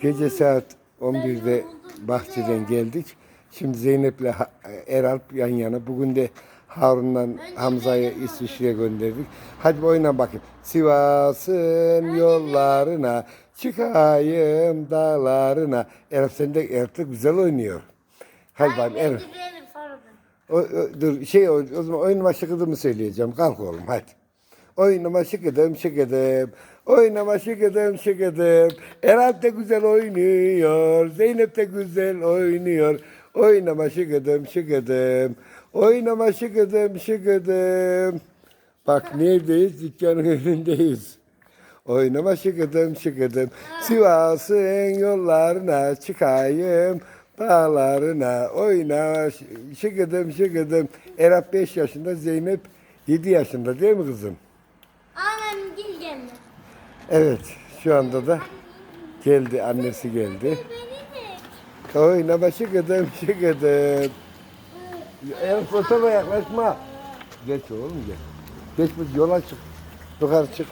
Gece saat 11'de bahçeden geldik. Şimdi Zeynep'le Eralp yan yana. Bugün de Harun'la Hamza'yı İsviçre'ye gönderdik. Hadi oyna bakayım. Sivas'ın yollarına çıkayım dağlarına. Eralp sen de Eralp de güzel oynuyor. Hadi bakayım Eralp. O, o- dur şey o, o zaman oynama şıkıdımı söyleyeceğim. Kalk oğlum hadi. Oynama şıkıdım şıkıdım. Oynama şıkıdım şıkıdım. Eralp de güzel oynuyor. Zeynep de güzel oynuyor. Oynama şıkıdım şıkıdım. Oynama şıkıdım şıkıdım. Bak neredeyiz? Dükkanın önündeyiz. Oynama şıkıdım şıkıdım. Sivas'ın yollarına çıkayım. Dağlarına oyna şıkıdım şıkıdım. Erap 5 yaşında Zeynep 7 yaşında değil mi kızım? Evet şu anda da geldi annesi geldi. Beni de. Oynama şıkıdım şıkıdım. El fotoğrafa yaklaşma. Geç oğlum geç. Geç yola çık. Yukarı çık.